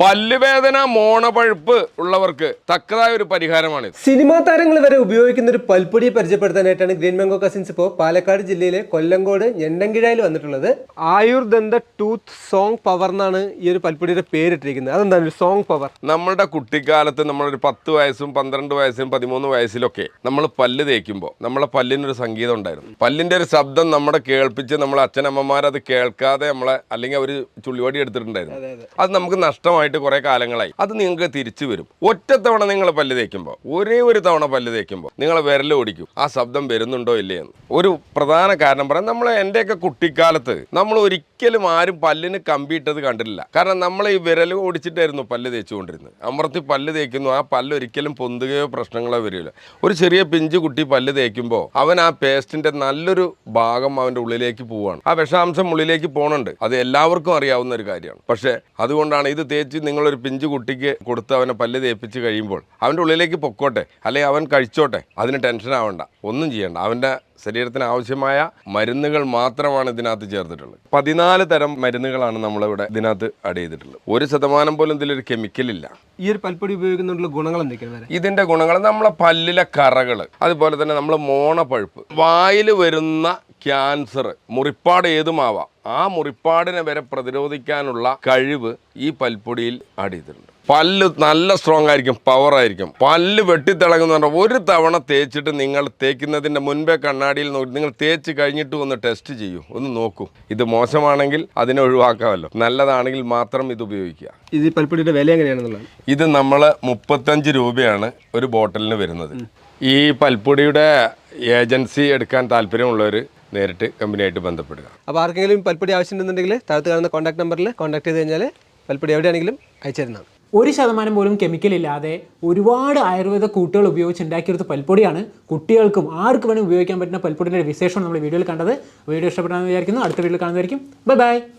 പല്ലുവേദന മോണപഴുപ്പ് ഉള്ളവർക്ക് തക്കതായ ഒരു പരിഹാരമാണ് സിനിമാ താരങ്ങൾ വരെ ഉപയോഗിക്കുന്ന ഒരു പൽപ്പൊടിയെ പരിചയപ്പെടുത്താനായിട്ടാണ് ഗ്രീൻ മാംഗോ കസിൻസ് ഇപ്പോൾ പാലക്കാട് ജില്ലയിലെ കൊല്ലങ്കോട് ഞണ്ടങ്കിഴയിൽ വന്നിട്ടുള്ളത്. ആയുർദന്ത ടൂത്ത് സോങ് പവർ എന്നാണ് ഈ ഒരു പൽപ്പൊടിയുടെ പേരിട്ടിരിക്കുന്നത്. അതെന്താണ് ഒരു സോങ് പവർ? നമ്മളുടെ കുട്ടിക്കാലത്ത് നമ്മളൊരു പത്ത് വയസ്സും പന്ത്രണ്ട് വയസ്സും പതിമൂന്ന് വയസ്സിലൊക്കെ നമ്മൾ പല്ല് തേക്കുമ്പോൾ നമ്മളെ പല്ലിനൊരു സംഗീതം ഉണ്ടായിരുന്നു. പല്ലിന്റെ ഒരു ശബ്ദം നമ്മളെ കേൾപ്പിച്ച് നമ്മളെ അച്ഛനമ്മമാരത് കേൾക്കാതെ നമ്മളെ അല്ലെങ്കിൽ അവർ ചുള്ളിവടി എടുത്തിട്ടുണ്ടായിരുന്നു. അത് നമുക്ക് നഷ്ടമായിട്ട് കുറേ കാലങ്ങളായി. അത് നിങ്ങൾക്ക് തിരിച്ചു വരും. ഒറ്റത്തവണ തവണ നിങ്ങൾ പല്ല് തേക്കുമ്പോൾ ഒരേ ഒരു തവണ പല്ല് തേക്കുമ്പോൾ നിങ്ങൾ വിരൽ ഓടിക്കും. ആ ശബ്ദം വരുന്നുണ്ടോ ഇല്ലേ എന്ന് ഒരു പ്രധാന കാരണം പറയാം നമ്മൾ എന്റെയൊക്കെ കുട്ടിക്കാലത്ത് നമ്മൾ ഒരിക്കലും ആരും പല്ലിന് കമ്പിയിട്ടത് കണ്ടിട്ടില്ല. കാരണം നമ്മൾ ഈ വിരൽ ഓടിച്ചിട്ടായിരുന്നു പല്ല് തേച്ചുകൊണ്ടിരുന്നത്. അമർത്തി പല്ല് തേക്കുന്നു. ആ പല്ല് ഒരിക്കലും പൊന്തുകയോ പ്രശ്നങ്ങളോ വരില്ല. ഒരു ചെറിയ പിഞ്ച് കുട്ടി പല്ല് തേക്കുമ്പോൾ അവൻ ആ പേസ്റ്റിന്റെ നല്ലൊരു ഭാഗം അവന്റെ ഉള്ളിലേക്ക് പോവാണ്. ആ വിഷാംശം ഉള്ളിലേക്ക് പോകണുണ്ട് അത് എല്ലാവർക്കും അറിയാവുന്ന ഒരു കാര്യമാണ്. പക്ഷേ അതുകൊണ്ടാണ് ഇത് തേച്ച് നിങ്ങളൊരു പിഞ്ച് കുട്ടിക്ക് കൊടുത്ത് അവനെ പല്ല് തേപ്പിച്ച് കഴിയുമ്പോൾ അവന്റെ ഉള്ളിലേക്ക് പൊക്കോട്ടെ അല്ലെങ്കിൽ അവൻ കഴിച്ചോട്ടെ അതിന് ടെൻഷൻ ആവണ്ട ഒന്നും ചെയ്യണ്ട. അവന്റെ ശരീരത്തിന് ആവശ്യമായ മരുന്നുകൾ മാത്രമാണ് ഇതിനകത്ത് ചേർത്തിട്ടുള്ളത്. പതിനാല് തരം മരുന്നുകളാണ് നമ്മളിവിടെ ഇതിനകത്ത് ആഡ് ചെയ്തിട്ടുള്ളത്. ഒരു ശതമാനം പോലും ഇതിലൊരു കെമിക്കലില്ല ഈ ഒരു പൽപ്പൊടി ഉപയോഗിക്കുന്നതിനുള്ള ഗുണങ്ങൾ എന്തൊക്കെയാണ് ഇതിന്റെ ഗുണങ്ങൾ നമ്മളെ പല്ലിലെ കറകൾ അതുപോലെ തന്നെ നമ്മൾ മോണപ്പഴുപ്പ് വായിൽ വരുന്ന ക്യാൻസർ മുറിപ്പാട് ഏതുമാവാം? ആ മുറിപ്പാടിനെ വരെ പ്രതിരോധിക്കാനുള്ള കഴിവ് ഈ പൽപ്പൊടിയിൽ ആഡ് ചെയ്തിട്ടുണ്ട്. പല്ല് നല്ല സ്ട്രോങ് ആയിരിക്കും പവർ ആയിരിക്കും. പല്ല് വെട്ടിത്തിളങ്ങുന്ന പറഞ്ഞാൽ ഒരു തവണ തേച്ചിട്ട് നിങ്ങൾ തേക്കുന്നതിന്റെ മുൻപേ കണ്ണാടിയിൽ നോക്കി നിങ്ങൾ തേച്ച് കഴിഞ്ഞിട്ട് ഒന്ന് ടെസ്റ്റ് ചെയ്യൂ. ഒന്ന് നോക്കൂ. ഇത് മോശമാണെങ്കിൽ അതിനെ ഒഴിവാക്കാമല്ലോ. നല്ലതാണെങ്കിൽ മാത്രം ഇത് ഉപയോഗിക്കുക. ഇത് പൽപ്പൊടിയുടെ വില എങ്ങനെയാണെന്നുള്ളത്? ഇത് നമ്മൾ മുപ്പത്തഞ്ച് രൂപയാണ് ഒരു ബോട്ടിലിന് വരുന്നത്. ഈ പൽപ്പൊടിയുടെ ഏജൻസി എടുക്കാൻ താല്പര്യമുള്ളവർ നേരിട്ട് കമ്പനിയായിട്ട് ബന്ധപ്പെടുക. അപ്പോൾ ആർക്കെങ്കിലും പൽപ്പൊടി ആവശ്യമുണ്ടെന്നുണ്ടെങ്കിൽ താഴത്ത് കാണുന്ന കോൺടാക്ട് നമ്പറിൽ കോൺടാക്ട് ചെയ്ത് കഴിഞ്ഞാൽ പൽപ്പൊടി എവിടെയാണെങ്കിലും അയച്ചു തരുന്നതാണ്. ഒരു ശതമാനം പോലും കെമിക്കൽ ഇല്ലാതെ ഒരുപാട് ആയുർവേദ കൂട്ടുകൾ ഉപയോഗിച്ച് ഉണ്ടാക്കിയെടുത്ത പൽപ്പൊടിയാണ് കുട്ടികൾക്കും ആർക്ക് വേണമെങ്കിൽ ഉപയോഗിക്കാൻ പറ്റുന്ന പൽപ്പൊടിയുടെ വിശേഷം നമ്മൾ വീഡിയോയിൽ കണ്ടത്. വീഡിയോ ഇഷ്ടപ്പെടാമെന്ന് വിചാരിക്കുന്നു. അടുത്ത വീഡിയോയിൽ കാണുന്നതായിരിക്കും. Bye bye